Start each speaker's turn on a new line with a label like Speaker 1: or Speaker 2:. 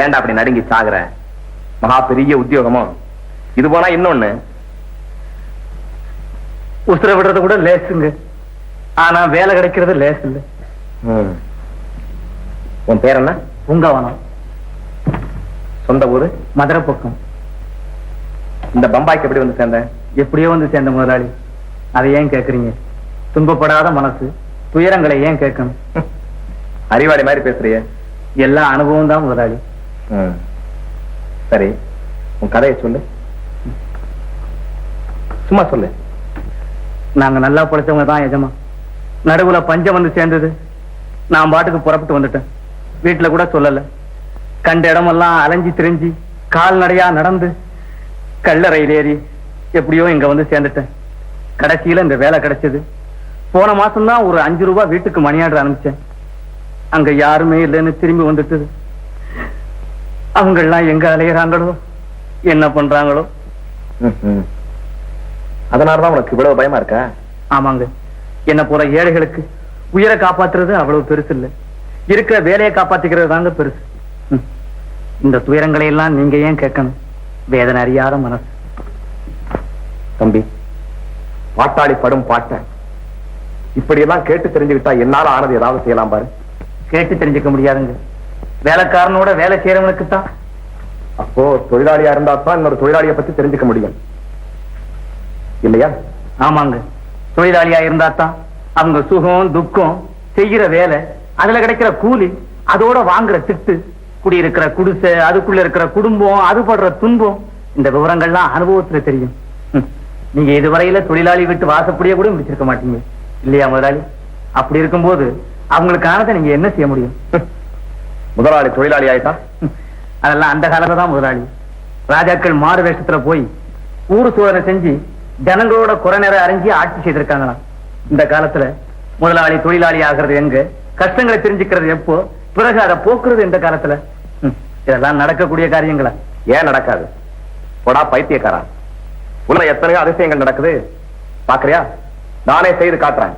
Speaker 1: ஏன்டா அப்படி நடுங்கி சாகுற? மகா பெரிய உத்தியோகமோ? இது போனா இன்னொன்னு.
Speaker 2: உசுர விடுறது கூட லேசுங்க. ஆனா வேலை கிடைக்கிறது லேஸ் இல்ல.
Speaker 1: உன் பேர் என்ன?
Speaker 2: பூங்காவனம்
Speaker 1: சொந்த ஊரு?
Speaker 2: மதுரை பக்கம்
Speaker 1: இந்த பம்பாய்க்கு எப்படி வந்து சேர்ந்த?
Speaker 2: எப்படியோ வந்து சேர்ந்த முதலாளி. அதை ஏன் கேக்குறீங்க? துன்பப்படாத மனசு. துயரங்களை ஏன் கேட்கணும்?
Speaker 1: அறிவாளி மாதிரி பேசுறிய.
Speaker 2: எல்லா அனுபவம் தான் முதலாளி.
Speaker 1: சரி உன் கதையை சொல்லு. சும்மா சொல்லு.
Speaker 2: நாங்க நல்லா பிழைச்சவங்க தான் எஜமா. நடுவுல பஞ்சம் வந்து சேர்ந்தது. நான் பாட்டுக்கு புறப்பட்டு வந்துட்டேன். வீட்டுல கூட சொல்லல. கண்ட இடமெல்லாம் அலைஞ்சி திரிஞ்சு கால்நடையா நடந்து கல்லறையில் ஏறி எப்படியோ இங்க வந்து சேர்ந்துட்டேன். கடைசியில இந்த வேலை கிடைச்சது. போன மாசம் தான் ஒரு அஞ்சு ரூபாய் வீட்டுக்கு மணியாடுற அனுப்பிச்சேன். அங்க யாருமே இல்லைன்னு திரும்பி வந்துட்டு அவங்க எல்லாம் எங்க அலையிறாங்களோ? என்ன பண்றாங்களோ.
Speaker 1: அதனாலதான் உனக்கு இவ்வளவு பயமா இருக்கா?
Speaker 2: ஆமாங்க. என்ன போல ஏழைகளுக்கு உயிரை காப்பாத்துறது அவ்வளவு பெருசு இல்ல. இருக்கிற வேலையை காப்பாத்திக்கிறது தாங்க பெருசு. இந்த துயரங்களை எல்லாம் நீங்க ஏன் கேட்கணும்? வேதனை அறியாத மனசு.
Speaker 1: தம்பி பாட்டாளி படும் பாட்ட. இப்படி எல்லாம் கேட்டு தெரிஞ்சுக்கிட்டா என்னால ஆனது ஏதாவது செய்யலாம் பாரு.
Speaker 2: கேட்டு தெரிஞ்சுக்க முடியாதுங்க. வேலைக்காரனோட வேலை செய்யறவனுக்கு தான்
Speaker 1: அப்போ தொழிலாளியா இருந்தா தான் இன்னொரு தொழிலாளியை பத்தி தெரிஞ்சுக்க முடியும். இல்லையா?
Speaker 2: ஆமாங்க. தொழிலாளியா இருந்தா தான் அவங்க சுகம் துக்கம் செய்யற வேலை அதுல கிடைக்கிற கூலி அதோட வாங்குற திட்டு குடியிருக்கிற குடிசை அதுக்குள்ள இருக்கிற குடும்பம் அது படுற துன்பம் இந்த விவரங்கள்லாம் அனுபவத்துல தெரியும். நீங்க இதுவரையில தொழிலாளி விட்டு வாசப்படியே கூட முடிச்சிருக்க மாட்டீங்க. இல்லையா முதலாளி? அப்படி இருக்கும்போது அவங்களுக்கானதை நீங்க என்ன செய்ய முடியும்?
Speaker 1: முதலாளி தொழிலாளி ஆயிட்டா?
Speaker 2: அதெல்லாம் அந்த காலத்துல தான் முதலாளி. ராஜாக்கள் மாறு வேஷத்துல போய் ஊர் சோதனை செஞ்சு ஜனங்களோட குறை நேரம் அறிஞ்சு ஆட்சி செய்திருக்காங்களாம். இந்த காலத்துல முதலாளி தொழிலாளி ஆகிறது எங்க? கஷ்டங்களை தெரிஞ்சுக்கிறது எப்போ? பிறகு அதை போக்குறது இந்த காலத்துல? இதெல்லாம் நடக்கக்கூடிய காரியங்களா?
Speaker 1: ஏன் நடக்காது? போடா பைத்தியக்காரா. உள்ள எத்தனையோ அதிசயங்கள் நடக்குது. பாக்குறியா? நானே செய்து காட்டுறேன்.